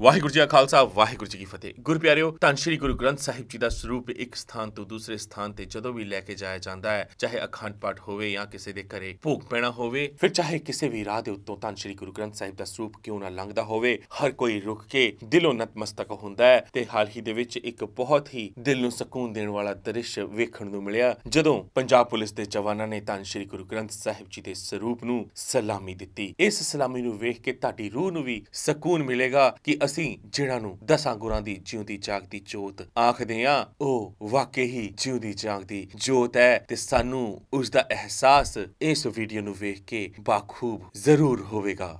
ਵਾਹਿਗੁਰੂ ਜੀ ਕਾ ਖਾਲਸਾ, ਵਾਹਿਗੁਰੂ ਜੀ ਕੀ ਫਤਿਹ। ਗੁਰ ਪਿਆਰਿਓ, ਧੰਨ ਸ਼੍ਰੀ ਗੁਰੂ ਗ੍ਰੰਥ ਸਾਹਿਬ ਜੀ ਦਾ ਸਰੂਪ ਇੱਕ ਸਥਾਨ ਤੋਂ ਦੂਸਰੇ ਸਥਾਨ ਤੇ ਜਦੋਂ ਵੀ ਲੈ ਕੇ ਜਾਇਆ ਜਾਂਦਾ ਹੈ, ਚਾਹੇ ਅਖੰਡ ਪਾਠ ਹੋਵੇ ਜਾਂ ਕਿਸੇ ਦੇ ਘਰੇ ਭੋਗ ਪੈਣਾ ਹੋਵੇ, ਫਿਰ ਚਾਹੇ ਕਿਸੇ ਵੀ ਰਾਹ ਦੇ ਉੱਤੋਂ ਧੰਨ ਸ਼੍ਰੀ ਗੁਰੂ ਗ੍ਰੰਥ ਸਾਹਿਬ ਦਾ ਸਰੂਪ ਕਿਉਂ ਨਾ ਲੰਘਦਾ ਹੋਵੇ, ਹਰ ਕੋਈ ਰੁਕ ਕੇ ਦਿਲੋਂ ਨਤਮਸਤਕ ਹੁੰਦਾ ਹੈ ਤੇ ਹਾਲ ਹੀ ਦੇ ਵਿੱਚ ਇੱਕ ਬਹੁਤ ਹੀ ਦਿਲ ਨੂੰ ਸਕੂਨ ਦੇਣ ਵਾਲਾ ਦ੍ਰਿਸ਼ ਵੇਖਣ ਨੂੰ ਮਿਲਿਆ, ਜਦੋਂ ਪੰਜਾਬ ਪੁਲਿਸ ਦੇ ਜਵਾਨਾਂ ਨੇ ਧੰਨ ਸ਼੍ਰੀ ਗੁਰੂ ਗ੍ਰੰਥ ਸਾਹਿਬ ਜੀ ਦੇ ਸਰੂਪ ਨੂੰ ਸਲਾਮੀ ਦਿੱਤੀ। ਇਸ ਸਲਾਮੀ ਨੂੰ ਵੇਖ ਕੇ ਤੁਹਾਡੀ ਰੂਹ ਨੂੰ ਵੀ ਸਕੂਨ ਮਿਲੇਗਾ ਕਿ ਅਸੀਂ ਜਿਨ੍ਹਾਂ ਨੂੰ ਦਸਾਂ ਗੁਰਾਂ ਦੀ ਜਿਉਂਦੀ ਜਾਗਦੀ ਜੋਤ ਆਖਦੇ ਆ ਉਹ ਵਾਕਈ ਹੀ ਜਿਉਂਦੀ ਜਾਗਦੀ ਜੋਤ ਹੈ ਤੇ ਸਾਨੂੰ ਉਸ ਦਾ ਅਹਿਸਾਸ ਇਸ ਵੀਡੀਓ ਨੂੰ ਵੇਖ ਕੇ ਬਾਖੂਬ ਜ਼ਰੂਰ ਹੋਵੇਗਾ।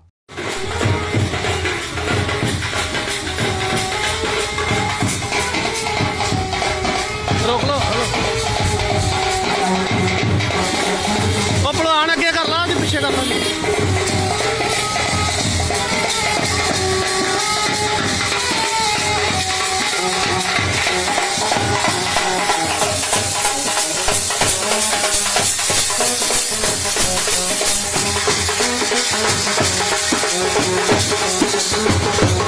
ਗਾਰ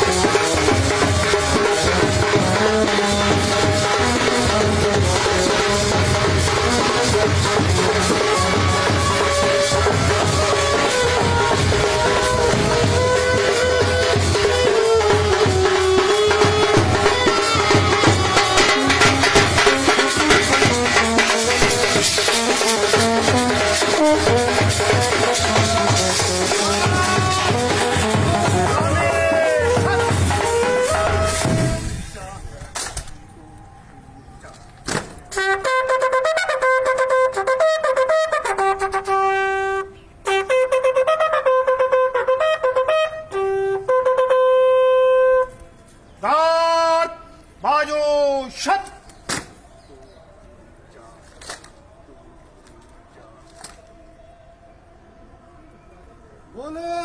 ਬੋਲੇ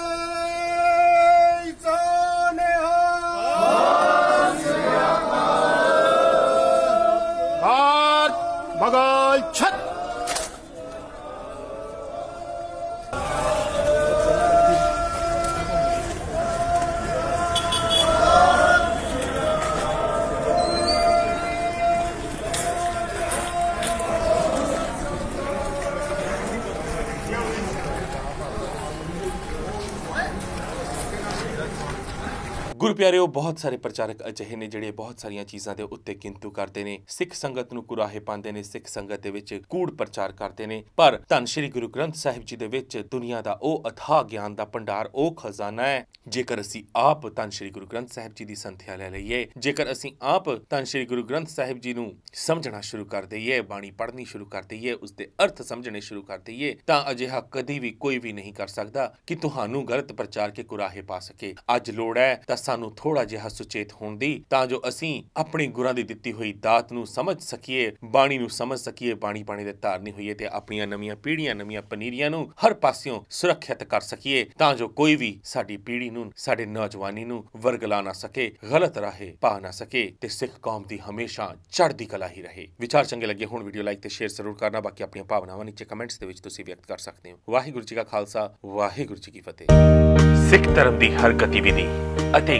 ਗੁਰੂ ਪਿਆਰਿਓ ਬਹੁਤ ਸਾਰੇ ਪ੍ਰਚਾਰਕ ਅਜਿਹੇ ਨੇ ਜਿਹੜੇ ਬਹੁਤ ਸਾਰੀਆਂ ਚੀਜ਼ਾਂ ਦੇ ਉੱਤੇ ਕਿੰਤੂ ਕਰਦੇ ਨੇ, ਸਿੱਖ ਸੰਗਤ ਨੂੰ ਕੁਰਾਹੇ ਪਾਉਂਦੇ ਨੇ, ਸਿੱਖ ਸੰਗਤ ਦੇ ਵਿੱਚ ਕੂੜ ਪ੍ਰਚਾਰ ਕਰਦੇ ਨੇ। ਪਰ ਧੰਨ ਸ਼੍ਰੀ ਗੁਰੂ ਗ੍ਰੰਥ ਸਾਹਿਬ ਜੀ ਦੇ ਵਿੱਚ ਦੁਨੀਆ ਦਾ ਉਹ ਅਥਾਹ ਗਿਆਨ ਦਾ ਭੰਡਾਰ, ਉਹ ਖਜ਼ਾਨਾ ਹੈ, ਜੇਕਰ ਅਸੀਂ ਆਪ ਧੰਨ ਸ਼੍ਰੀ ਗੁਰੂ ਗ੍ਰੰਥ ਸਾਹਿਬ ਜੀ ਦੀ ਸੰਥਿਆ ਲੈ ਲਈਏ, ਜੇਕਰ ਅਸੀਂ ਆਪ ਧੰਨ ਸ਼੍ਰੀ ਗੁਰੂ ਗ੍ਰੰਥ ਸਾਹਿਬ ਜੀ ਨੂੰ ਸਮਝਣਾ ਸ਼ੁਰੂ ਕਰ ਦਈਏ, ਬਾਣੀ ਪੜ੍ਹਨੀ ਸ਼ੁਰੂ ਕਰ ਦਈਏ, ਉਸ ਦੇ ਅਰਥ ਸਮਝਣੇ ਸ਼ੁਰੂ ਕਰ ਦਈਏ, ਤਾਂ ਅਜਿਹਾ ਕਦੀ ਵੀ ਕੋਈ ਵੀ ਨਹੀਂ ਕਰ ਸਕਦਾ ਕਿ ਤੁਹਾਨੂੰ ਗਲਤ ਪ੍ਰਚਾਰ ਕੇ ਕੁਰਾਹੇ ਪਾ ਸਕੇ। ਅੱਜ ਲੋੜ ਹੈ ਤਾਂ ਸਾਨੂੰ ਥੋੜਾ ਜਿਹਾ ਸੁਚੇਤ ਹੋਣ ਦੀ, ਤਾਂ ਜੋ ਅਸੀਂ ਆਪਣੇ ਗੁਰਾਂ ਦੀ ਦਿੱਤੀ ਹੋਈ ਦਾਤ ਨੂੰ ਸਮਝ ਸਕੀਏ, ਬਾਣੀ ਨੂੰ ਸਮਝ ਸਕੀਏ, ਬਾਣੀ ਬਾਣੀ ਦੇ ਧਾਰਨੀ ਹੋਈਏ ਤੇ ਆਪਣੀਆਂ ਨਵੀਆਂ ਪੀੜ੍ਹੀਆਂ, ਨਵੀਆਂ ਪਨੀਰੀਆਂ ਨੂੰ ਹਰ ਪਾਸਿਓਂ ਸੁਰੱਖਿਅਤ ਕਰ ਸਕੀਏ, ਤਾਂ ਜੋ ਕੋਈ ਵੀ ਸਾਡੀ ਪੀੜ੍ਹੀ ਨੂੰ, ਸਾਡੇ ਨੌਜਵਾਨੀ ਨੂੰ ਵਰਗਲਾ ਨਾ ਸਕੇ, ਗਲਤ ਰਾਹੇ ਪਾ ਨਾ ਸਕੇ ਤੇ ਸਿੱਖ ਕੌਮ ਦੀ ਹਮੇਸ਼ਾ ਚੜ੍ਹਦੀ ਕਲਾ ਹੀ ਰਹੇ। ਵਿਚਾਰ ਚੰਗੇ ਲੱਗੇ ਹੁਣ, ਵੀਡੀਓ ਲਾਈਕ ਤੇ ਸ਼ੇਅਰ ਜ਼ਰੂਰ ਕਰਨਾ, ਬਾਕੀ ਆਪਣੀਆਂ ਭਾਵਨਾਵਾਂ ਨੀਚੇ ਕਮੈਂਟਸ ਦੇ ਵਿੱਚ ਤੁਸੀਂ ਵਿਅਕਤ ਕਰ ਸਕਦੇ ਹੋ। ਵਾਹਿਗੁਰੂ ਜੀ ਕਾ ਖਾਲਸਾ, ਵਾਹਿਗੁਰੂ ਜੀ ਕੀ ਫਤਿਹ। ਸਿੱਖ ਧਰਮ ਦੀ ਹਰ ਗਤੀਵਿਧੀ ਅਤੇ